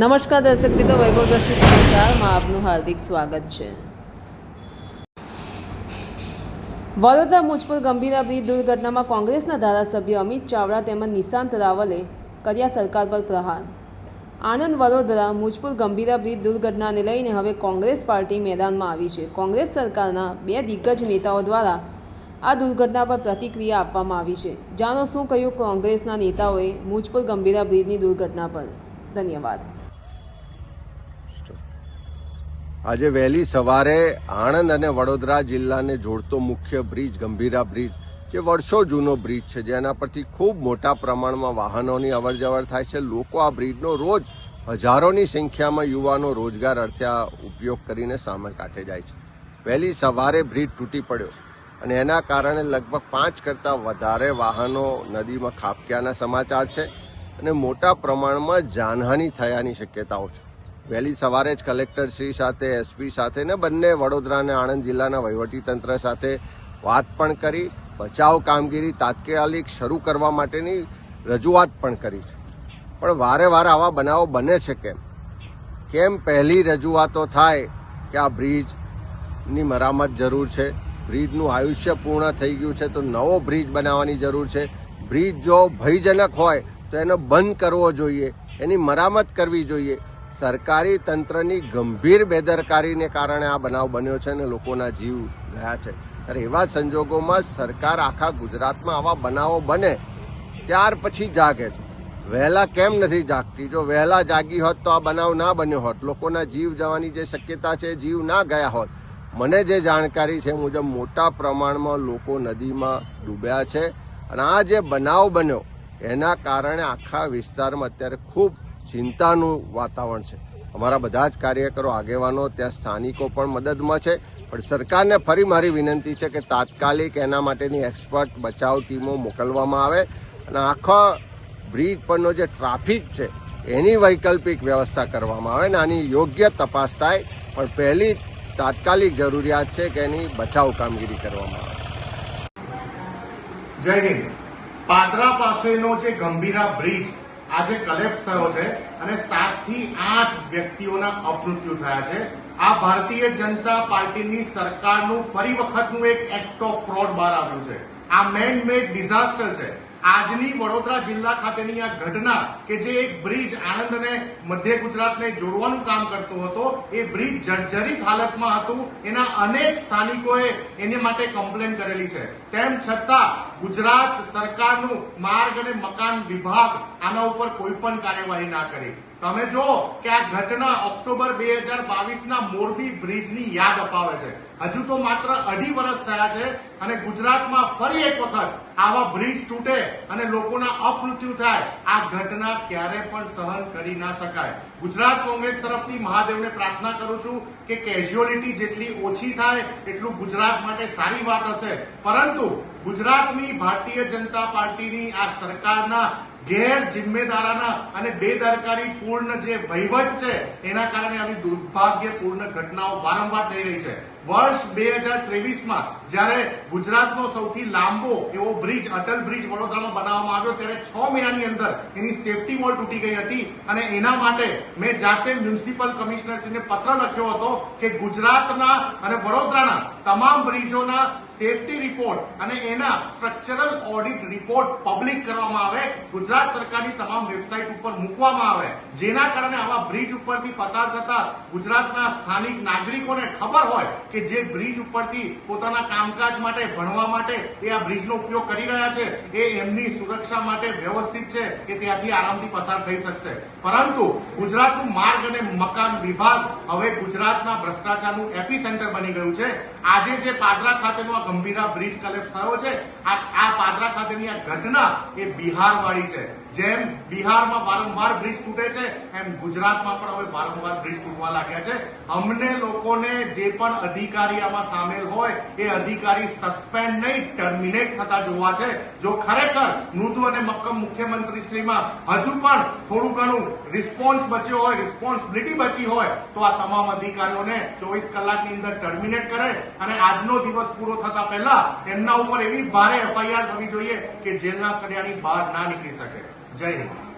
નમસ્કાર દર્શક મિત્રો વૈભવદર્શી સમાચારમાં આપનું હાર્દિક સ્વાગત છે. વડોદરા મુજપુર ગંભીરા બ્રિજ દુર્ઘટનામાં કોંગ્રેસના ધારાસભ્ય અમિત ચાવડા તેમજ નિશાંત રાવલે કર્યા સરકાર પર પ્રહાર. આણંદ વડોદરા મુજપુર ગંભીરા બ્રિજ દુર્ઘટનાને લઈને હવે કોંગ્રેસ પાર્ટી મેદાનમાં આવી છે. કોંગ્રેસ સરકારના બે દિગ્ગજ નેતાઓ દ્વારા આ દુર્ઘટના પર પ્રતિક્રિયા આપવામાં આવી છે. જાણો શું કહ્યું કોંગ્રેસના નેતાઓએ મુજપુર ગંભીરા બ્રિજની દુર્ઘટના પર? ધન્યવાદ. આજે વહેલી સવારે આણંદ અને વડોદરા જિલ્લાને જોડતો મુખ્ય બ્રિજ, ગંભીરા બ્રિજ, જે વર્ષો જૂનો બ્રિજ છે, જેના પરથી ખૂબ મોટા પ્રમાણમાં વાહનોની અવરજવર થાય છે. લોકો આ બ્રિજનો રોજ હજારોની સંખ્યામાં યુવાનો રોજગાર અર્થે આ ઉપયોગ કરીને સામે કાંઠે જાય છે. વહેલી સવારે બ્રિજ તૂટી પડ્યો અને એના કારણે લગભગ પાંચ કરતાં વધારે વાહનો નદીમાં ખાબક્યાના સમાચાર છે અને મોટા પ્રમાણમાં જાનહાનિ થયાની શક્યતાઓ છે. વહેલી સવારે જ કલેક્ટર શ્રી સાથે એસપી સાથે ને બંને વડોદરા અને આણંદ જિલ્લાના વહીવટીતંત્ર સાથે વાત પણ કરી. બચાવ કામગીરી તાત્કાલિક શરૂ કરવા માટેની રજૂઆત પણ કરી છે. પણ વારે વારે આવા બનાવો બને છે કેમ? કેમ પહેલી રજૂઆતો થાય કે આ બ્રિજની મરામત જરૂર છે? બ્રિજનું આયુષ્ય પૂર્ણ થઈ ગયું છે તો નવો બ્રિજ બનાવવાની જરૂર છે. બ્રિજ જો ભયજનક હોય તો એનો બંધ કરવો જોઈએ. એની મરામત કરવી જોઈએ. સરકારી તંત્રની ગંભીર બેદરકારીને કારણે આ બનાવ બન્યો છે અને લોકોના જીવ ગયા છે. ત્યારે એવા સંજોગોમાં સરકાર આખા ગુજરાતમાં આવા બનાવો બને ત્યાર પછી જાગે છે. વહેલા કેમ નથી જાગતી? જો વહેલા જાગી હોત તો આ બનાવ ના બન્યો હોત. લોકોના જીવ જવાની જે શક્યતા છે જીવ ના ગયા હોત. મને જે જાણકારી છે મુજબ મોટા પ્રમાણમાં લોકો નદીમાં ડૂબ્યા છે અને આ જે બનાવ બન્યો એના કારણે આખા વિસ્તારમાં અત્યારે ખૂબ ચિંતાનું વાતાવરણ છે. અમારા બધા જ કાર્યકરો, આગેવાનો, ત્યાં સ્થાનિકો પણ મદદમાં છે. પણ સરકારને ફરી મારી વિનંતી છે કે તાત્કાલિક એના માટેની એક્સપર્ટ બચાવ ટીમો મોકલવામાં આવે અને આખા બ્રિજ પરનો જે ટ્રાફિક છે, એની વૈકલ્પિક વ્યવસ્થા કરવામાં આવે ને આની યોગ્ય તપાસ થાય. પણ પહેલી તાત્કાલિક જરૂરિયાત છે કે એની બચાવ કામગીરી કરવામાં આવે. જય હિન્દ. પાદરા પાસેનો જે ગંભીરા બ્રિજ આજે કલેપ્સ થયો છે અને સાતથી આઠ વ્યક્તિઓના અપમૃત્યુ થયા છે. આ ભારતીય જનતા પાર્ટીની સરકારનું ફરી વખતનું એક એક્ટ ઓફ ફ્રોડ બહાર આવ્યું છે. આ મેન મેડ ડિઝાસ્ટર છે. આજની વડોદરા જિલ્લા ખાતેની આ ઘટના કે જે એક બ્રિજ આણંદ અને મધ્ય ગુજરાતને જોડવાનું કામ કરતો હતો, એ બ્રિજ જર્જરિત હાલતમાં હતું. એના અનેક સ્થાનિકોએ એને માટે કમ્પ્લેન કરેલી છે. તેમ છતાં ગુજરાત સરકારનું માર્ગ અને મકાન વિભાગ આના ઉપર કોઈ પણ કાર્યવાહી ના કરી. તમે જો કે આ ઘટના ઓક્ટોબર બે હજાર બાવીસના મોરબી બ્રિજની યાદ અપાવે છે. હજુ તો માત્ર અઢી વર્ષ થયા છે અને ગુજરાતમાં ફરી એક વખત આવા બ્રિજ તૂટે અને લોકોના અપમૃત્યુ થાય. આ ઘટના ક્યારે પણ સહન કરી ના શકાય. ગુજરાત કોંગ્રેસ તરફથી મહાદેવને પ્રાર્થના કરું છું કે કેઝ્યુઅલિટી જેટલી ઓછી થાય, એટલું ગુજરાત માટે સારી વાત હશે. પરંતુ ગુજરાતની ભારતીય જનતા પાર્ટીની આ સરકારના ગેર જિમ્મેદારાના અને બેદરકારી પૂર્ણ જે વહીવટ છે, એના કારણે આવી દુર્ભાગ્યપૂર્ણ ઘટનાઓ વારંવાર થઈ રહી છે. વર્ષ બે હજાર ત્રેવીસમાં જ્યારે ગુજરાતનો સૌથી લાંબો એવો બ્રિજ, અટલ બ્રિજ વડોદરામાં બનાવવામાં આવ્યો, ત્યારે છ મહિનાની અંદર એની સેફટી વોલ તૂટી ગઈ હતી અને એના માટે મેં જાતે મ્યુનિસિપલ કમિશનરશ્રીને પત્ર લખ્યો હતો કે ગુજરાતના અને વડોદરાના તમામ બ્રિજોના સેફટી રિપોર્ટ અને એના સ્ટ્રક્ચરલ ઓડિટ રિપોર્ટ પબ્લિક કરવામાં આવે. ગુજરાત સરકારની તમામ વેબસાઇટ ઉપર મૂકવામાં આવે, જેના કારણે આવા બ્રિજ ઉપરથી પસાર થતા ગુજરાતના સ્થાનિક નાગરિકોને ખબર હોય કે જે બ્રિજ ઉપરથી પોતાના કામકાજ માટે ભણવા માટે એ આ બ્રિજનો ઉપયોગ કરી રહ્યા છે, એ એમની સુરક્ષા માટે વ્યવસ્થિત છે કે ત્યાંથી આરામથી પસાર થઈ શકશે. પરંતુ ગુજરાતનું માર્ગ અને મકાન વિભાગ હવે ગુજરાતના ભ્રષ્ટાચારનું એપી સેન્ટર બની ગયું છે. આજે જે પાદરા ખાતેનો આ ગંભીરા બ્રિજ કલેપ્સ થયો છે આ પાદરા ખાતેની આ ઘટના એ બિહારવાળી છે. જેમ બિહારમાં વારંવાર બ્રિજ તૂટે છે, એમ ગુજરાતમાં પણ હવે વારંવાર બ્રિજ તૂટવા લાગ્યા છે. અમને લોકોને જે પણ અધિકારી આમાં સામેલ હોય, એ અધિકારી સસ્પેન્ડ નહીં ટર્મિનેટ થતા જોવા છે. જો ખરેખર મૃદુ અને મક્કમ મુખ્યમંત્રી શ્રીમાં હજુ પણ થોડું ઘણું રિસ્પોન્સ બચ્યો હોય રિસ્પોન્સિબિલિટી બચી હોય, તો આ તમામ અધિકારીઓને ચોવીસ કલાકની અંદર ટર્મિનેટ કરે અને આજનો દિવસ પૂરો થતા પહેલા એમના ઉપર એવી ભારે એફઆઈઆર થવી જોઈએ કે જેલના સળિયાની બહાર ના નીકળી શકે. જય હિન્દ